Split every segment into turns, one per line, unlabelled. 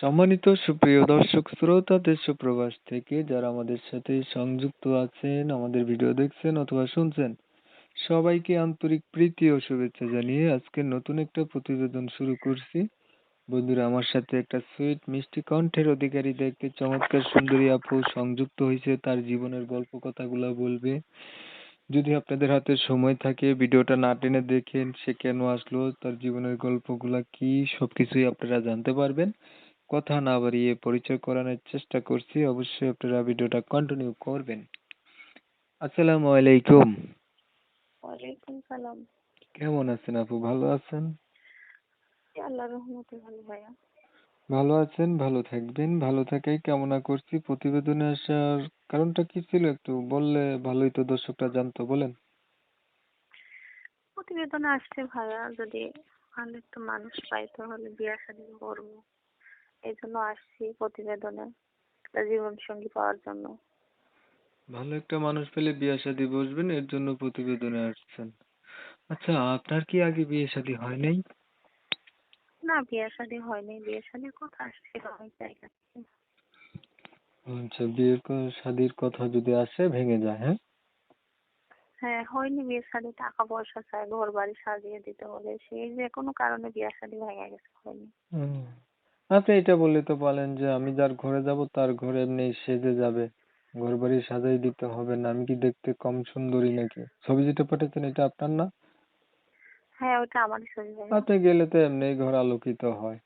সম্মানিত সুপ্রিয় দর্শক, শ্রোতা দেশ প্রবাস থেকে যারা আমাদের সাথে সংযুক্ত আছেন, আমাদের ভিডিও দেখছেন অথবা শুনছেন, সবাইকে আন্তরিক প্রীতি ও শুভেচ্ছা জানিয়ে আজকে নতুন একটা প্রতিবেদন শুরু করছি। বন্ধুরা, আমার সাথে একটা সুইট মিষ্টি কণ্ঠের অধিকারী দেখতে চমৎকার সুন্দরী আপু সংযুক্ত হয়েছে, তার জীবনের গল্প কথাগুলো বলবে। যদি আপনাদের হাতে সময় থাকে, ভিডিওটা না টেনে দেখেন সে কেন আসলো, তার জীবনের গল্পগুলা কি, সবকিছুই আপনারা জানতে পারবেন। কথা না বাড়িয়ে পরিচয় করানোর চেষ্টা করছি। অবশ্যই আপনারা ভিডিওটা কন্টিনিউ করবেন। আসসালামু আলাইকুম।
ওয়ালাইকুম সালাম।
কেমন আছেন আপু? ভালো আছেন?
আল্লাহর রহমতে ভালো ভাইয়া।
ভালো আছেন ভালো থাকবেন ভালো থাকাই কামনা করছি। প্রতিবেদনে আসার কারণটা কি ছিল একটু বললে ভালোই তো দর্শকরা জানতো বলেন।
প্রতিবেদনে আসছে ভাইয়া যদি ভালো একটা মানুষ পাই তাহলে বিয়ে শাদী করব। এই জন্য আসছি প্রতিবেদনে একটা জীবন সঙ্গী পাওয়ার জন্য।
ভালো একটা মানুষ পেলে বিয়ে শাদী বসবেন এর জন্য প্রতিবেদনে আসছেন। আচ্ছা আপনার কি আগে বিয়ে শাদী হয় নাই?
না বিয়ে শাদী হয়নি বিয়ে শাদীর কথা আসছে অনেক জায়গা থেকে।
আচ্ছা বিয়ের ক- শাদীর কথা যদি আসে ভেঙে যায় হ্যাঁ?
হ্যাঁ হয়নি বিয়ে শাদী টাকা পয়সা চাই ঘর বাড়ি সাজিয়ে দিতে হবে। সেই যে কোনো কারণে বিয়ে শাদী ভেঙে গেছে হয়নি।
হুম। আপনি এটা বললে তো বলেন যে আমি যার ঘরে যাব তার ঘরে এমনি সেজে যাবে। ঘর বাড়ি সাজাই দিতে হবে না। আমি কি দেখতে কম সুন্দরী নাকি? ছবি যেটা পাঠাচ্ছেন এটা আপনার না?
হ্যাঁ ওটা আমারই ছবি ভাইয়া
আপনি গেলে তো এমনি ঘর আলোকিত হয়।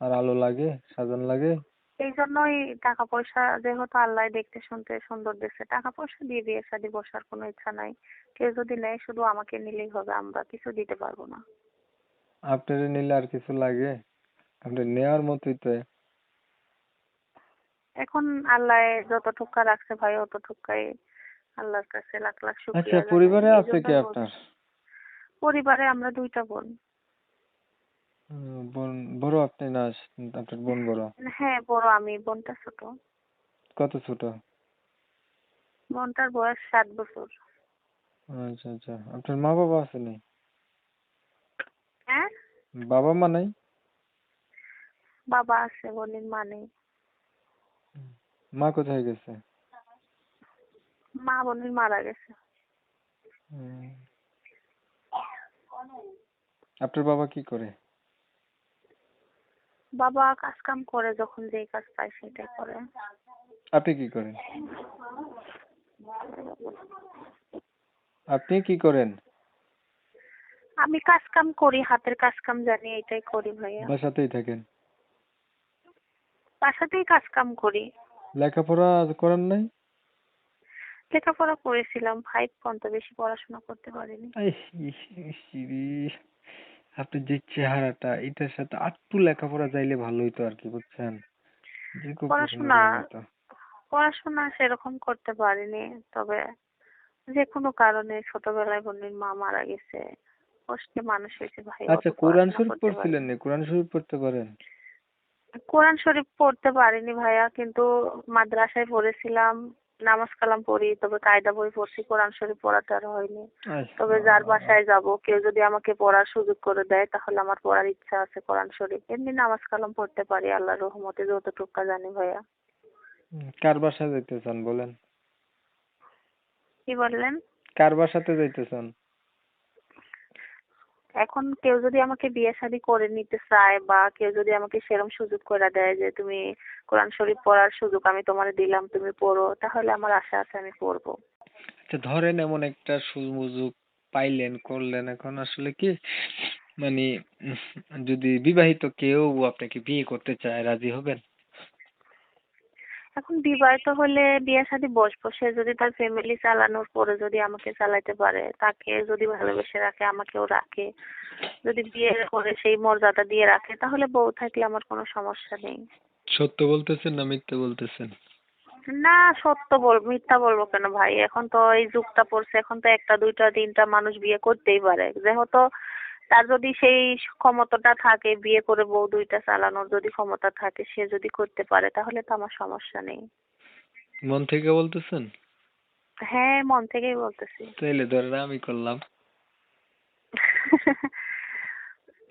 আর আলো লাগে সাজান লাগে।
এই জন্যই টাকা পয়সা যেহেতু আল্লাহ দেখতে শুনতে সুন্দর দিচ্ছে টাকা পয়সা দিয়ে বিয়ে শাদী বসার কোনো ইচ্ছা নাই। কেউ যদি নেয় শুধু আমাকে নিলেই হবে আমরা কিছু দিতে পারব না।
আপনার নিলে আর কিছু লাগে? আপনি নেওয়ার মতোই তো।
এখন আল্লাহ যতটুকা রাখছে ভাই অতটুকাই আল্লাহর কাছে লাখ লাখ
আচ্ছা
শুকরিয়া জানাই।
পরিবারে আছে কে আপনার?
পরিবারে আমরা দুইটা বোন।
বোন বড় আপনি না আপনার বোন বড়?
হ্যাঁ বড় আমি বোনটা ছোট।
কত ছোট?
বোনটার বয়স সাত বছর।
আচ্ছা আচ্ছা। আপনার মা বাবা আছে নি
হ্যাঁ?
বাবা মা নাই?
বাবা আছে বোনের মা নেই
মা কোথায় গেছে?
মা বোনের মারা গেছে।
হুম। আপনার বাবা কি করে?
বাবা কাজ কাম করে যখন যেই কাজ পায় সেটাই করে।
আপনি কি করেন? আপনি কি করেন?
আমি কাজ কাম করি হাতের কাজ কাম জানি এটাই করি ভাইয়া।
বাসাতেই থাকেন?
বাসাতেই কাজ কাম করি
লেখাপড়া করেন নাই
লেখাপড়া করেছিলাম ফাইভ পর্যন্ত বেশি পড়াশোনা করতে পারিনি।
আপনার যে চেহারাটা এটার সাথে আটটু লেখাপড়া চাইলে ভালো হইতো আর কি বুঝছেন
পড়াশোনা। পড়াশোনা সেরকম করতে পারিনি তবে যে কোনো কারণে ছোটবেলায় বোনের মা মারা গেছে কষ্টে মানুষ হয়েছে ভাই
আচ্ছা কোরআন শরীফ। পড়ছিলেন না কোরআন শরীফ পড়তে পারেন
কোরআন শরীফ পড়তে পারিনি ভাইয়া কিন্তু মাদ্রাসায় পড়েছিলাম নামাজ কালাম পড়ি তবে কায়দা বই পড়ছি কোরআন শরীফ পড়াতে আর হয়নি। তবে যার বাসায় যাব কেউ যদি আমাকে পড়ার সুযোগ করে দেয় তাহলে আমার পড়ার ইচ্ছা আছে কোরআন শরীফ। এমনি নামাজ কালাম পড়তে পারি আল্লাহর রহমতে যতটুকু জানি ভাইয়া।
কার বাসায় যাইতে চান বলেন?
কি বললেন?
কার বাসাতে যাইতে চান
এখন কেউ যদি আমাকে বিয়ে শাদী করে নিতে চায় বা কেউ যদি আমাকে সেরকম সুযোগ করে দেয় যে তুমি কোরআন শরীফ পড়ার সুযোগ আমি তোমার দিলাম, তুমি পড়ো, তাহলে আমার আশা আছে আমি পড়ব।
আচ্ছা ধরেন এমন একটা সুযোগ পাইলেন, করলেন, এখন আসলে কি? মানে যদি বিবাহিত কেউ আপনাকে বিয়ে করতে চায়, রাজি হবেন?
এখন বিবাহিত হলে বিয়ে শাদী বসবো। সে যদি তার ফ্যামিলি চালানোর পরে যদি আমাকে চালাইতে পারে তাকে যদি ভালোবেসে রাখে আমাকেও রাখে। যদি বিয়ে করে সেই মর্যাদা দিয়ে রাখে তাহলে বউ থাকলে আমার কোনো সমস্যা নেই।
সত্য বলতেছেন না মিথ্যে বলতেছেন?
না সত্য বল মিথ্যা বলব কেন ভাই? এখন তো এই যুগটা পড়ছে এখন তো একটা দুইটা তিনটা মানুষ বিয়ে করতেই পারে। যেহেতু তার যদি সেই ক্ষমতাটা থাকে বিয়ে করে বউ দুইটা চালানোর যদি ক্ষমতা থাকে সে যদি করতে পারে তাহলে তো আমার সমস্যা নেই।
মন থেকে বলতেছেন?
হ্যাঁ মন থেকেই বলতেছি।
তাইলে ধরেন আমি করলাম।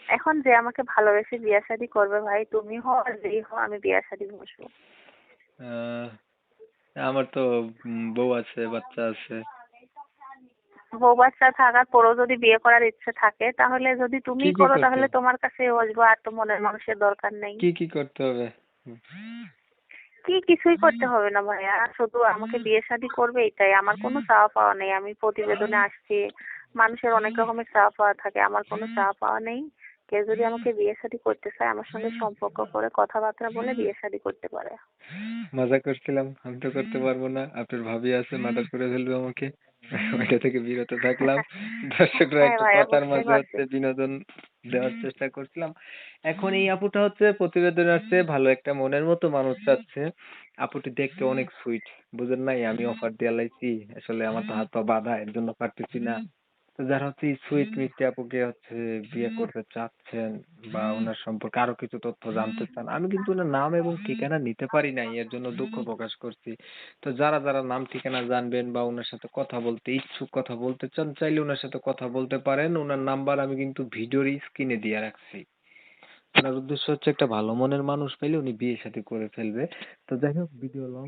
এখন যে আমাকে ভালোবেসে বিয়ে শাদি করবে ভাই তুমি হও আর যেই হও আমি বিয়ে শাদী বসবো।
আমার তো বউ আছে বাচ্চা আছে।
বউ বাচ্চা থাকার পরেও যদি বিয়ে করার ইচ্ছে থাকে তাহলে যদি তুমি করো তাহলে তোমার কাছে বসবো আর তো মনের মানুষের দরকার নেই।
কি কি করতে হবে?
কি কিছুই করতে হবে না ভাইয়া শুধু আমাকে বিয়ে শাদী করবে এটাই। আমার কোনো চাওয়া পাওয়া নেই আমি প্রতিবেদনে আসছি মানুষের অনেক রকমের চাওয়া পাওয়া থাকে আমার কোনো চাওয়া পাওয়া নেই। কেউ যদি আমাকে বিয়ে শাদী করতে চায় আমার সঙ্গে সম্পর্ক করে কথাবার্তা বলে বিয়ে শাদী করতে পারে।
মজা করছিলাম আমি তো করতে পারব না। আপনার ভাবি আছে মার্ডার করে ফেলবে আমাকে। ওইটা থেকে বিরত থাকলাম। দর্শকরা একটু
একটা
কথার মাঝে হচ্ছে বিনোদন দেওয়ার চেষ্টা করছিলাম। এখন এই আপুটা হচ্ছে প্রতিবেদন আসছে ভালো একটা মনের মতো মানুষ চাচ্ছে আপুটি দেখতে অনেক সুইট বুঝেন নাই? আমি অফার দিয়ে লাইছি আসলে আমার তো হাত পা বাঁধা এর জন্য পারতেছি না। যারা হচ্ছে সুইট মিষ্টি আপুকে হচ্ছে বিয়ে করতে চাচ্ছেন বা ওনার সম্পর্কে আরও কিছু তথ্য জানতে চান আমি কিন্তু ওনার নাম এবং ঠিকানা নিতে পারি নাই এর জন্য দুঃখ প্রকাশ করছি। তো যারা যারা নাম ঠিকানা জানবেন বা ওনার সাথে কথা বলতে ইচ্ছুক কথা বলতে চান চাইলে ওনার সাথে কথা বলতে পারেন। ওনার নাম্বার আমি কিন্তু ভিডিওর স্ক্রিনে দিয়ে রাখছি। ওনার উদ্দেশ্য হচ্ছে একটা ভালো মনের মানুষ পেলে উনি বিয়ে শাদী করে ফেলবে। তো যাই হোক ভিডিও লং